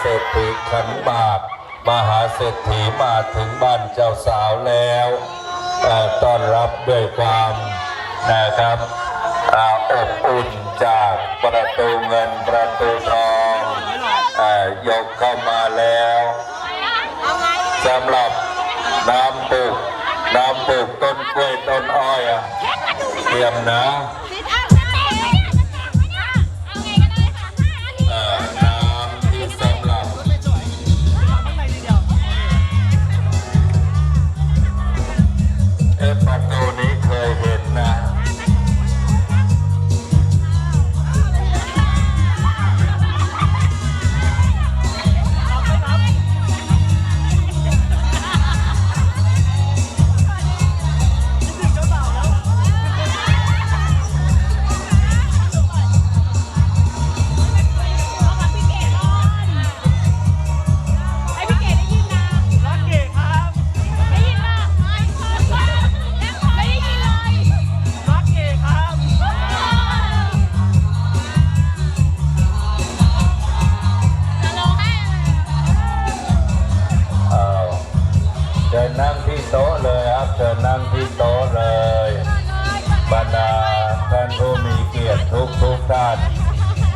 เศรษฐีขันหมากมหาเศรษฐีมาถึงบ้านเจ้าสาวแล้วต้อนรับด้วยความนะครับอบอุ่นจากประตูเงินประตูทองยกเข้ามาแล้วสำหรับน้ำปลูกน้ำปลูกต้นกล้วยต้นอ้อยเตรียมนะ นั่งที่โต๊ะเลยบรรดาท่านผู้มีเกียรติทุกทุกท่าน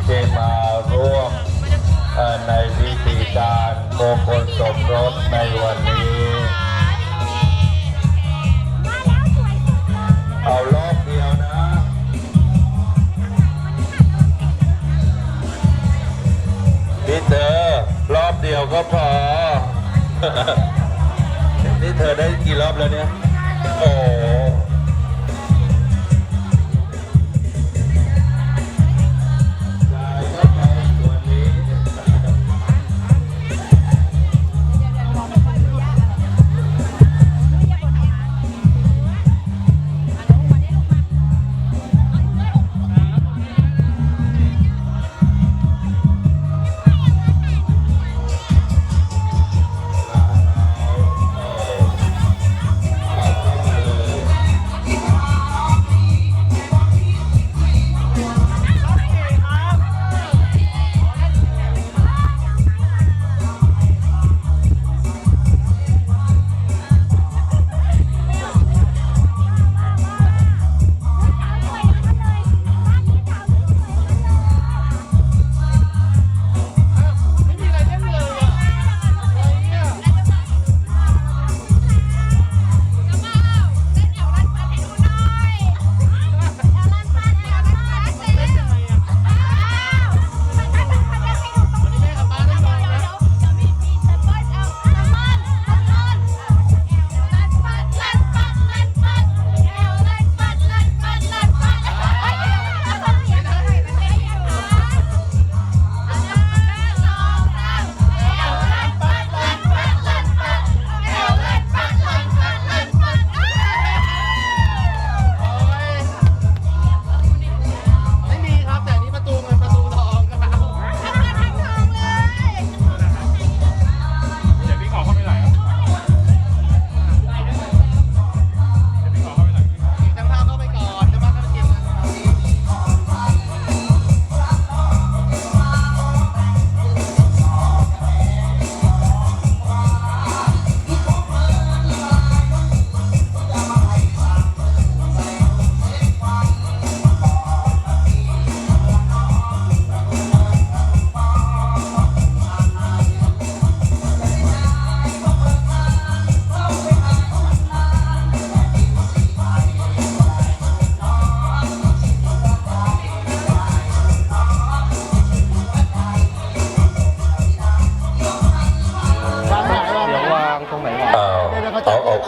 ที่มาร่วมในพิธีการมงคลสมรสในวันนี้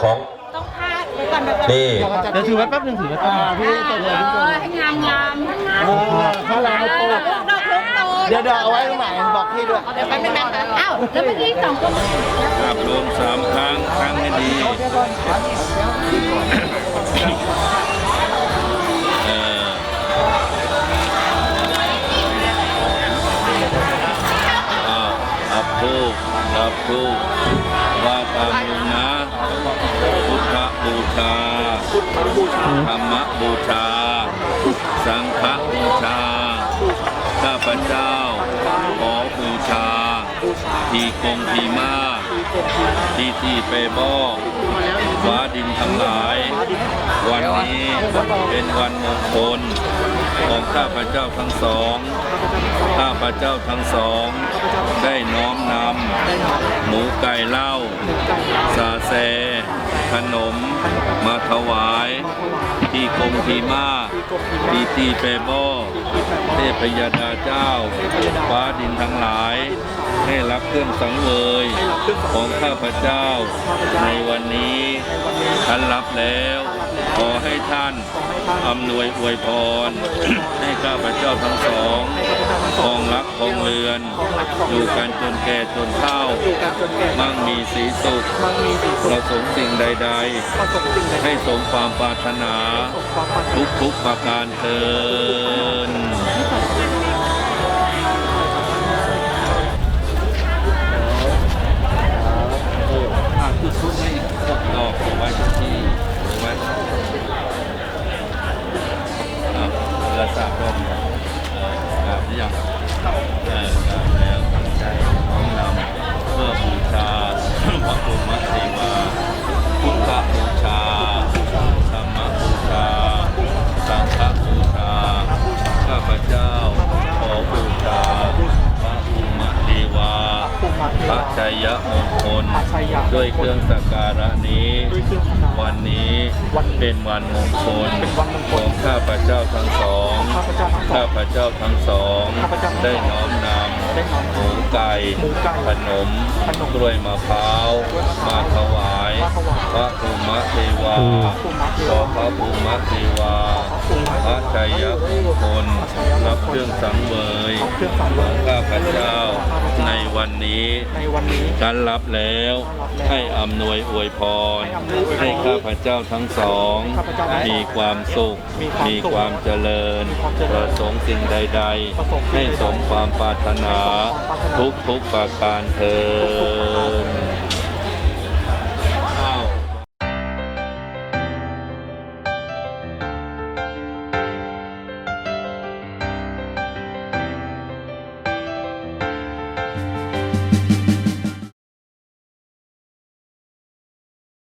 ของต้องพาดไว้ก่อนนะนี่ เดี๋ยวถือไว้แป๊บนึงถือไว้แป๊บนึงพี่ตกเลยพี่ตกเลยให้งามงามๆงามเออข้างหลังเอาปูดอกลูกโตเดี๋ยวเดี๋ยวเอาไว้ตรงไหนบอกพี่ด้วยเดี๋ยวไปเป็นแบบอ้าวแล้วเมื่อกี้สองคนครับรวมสามครั้งครั้งนี้ดีเอออ้าวอับทูกอับทูกว่าตามลุงนะพุทธบู ชา ธรรมบูชา สังฆบูชา ข้าพเจ้า ขอบูชา ทีกงทีมาทีทีเปบอฟ้าดินทั้งหลาย วันนี้เป็นวันมงคลของข้าพเจ้าทั้งสอง ข้าพเจ้าทั้งสอง ได้น้อมนำหมูไก่เหล้าซาเซขนม มาถวายที่กรมทีมาที่ตีเปโบเทพยดาเจ้า ฟ้าดินทั้งหลาย ให้รับเครื่องสังเวยของข้าพเจ้าในวันนี้ท่านรับแล้ว ขอให้ท่านอำนวยอวยพร ให้ข้าพเจ้าทั้งสองครองรักครองเรือน อยู่กันจนแก่จนเฒ่า มั่งมีสีสุขประสงค์สิ่งใด ๆ ให้สมความปรารถนา ทุกทุกๆประการเทิน วันนี้ เป็นวันมงคลของข้าพเจ้าทั้งสอง ข้าพเจ้าทั้งสอง ได้น้อมนำหมูไก่ขนมกล้วยมะพร้าว มาถวาย พระภูมิเทวาขอพระภูมิเทวาพระชัยมงคลรับเครื่องสังเวยของข้าพเจ้าในวันนี้ในวันนี้การรับแล้ว ให้อำนวยอวยพร ให้ข้าพเจ้าทั้งสองมีความสุขมีความเจริญประสงค์สิ่งใดๆให้สมความปรารถนา ทุกทุกๆประการเทิน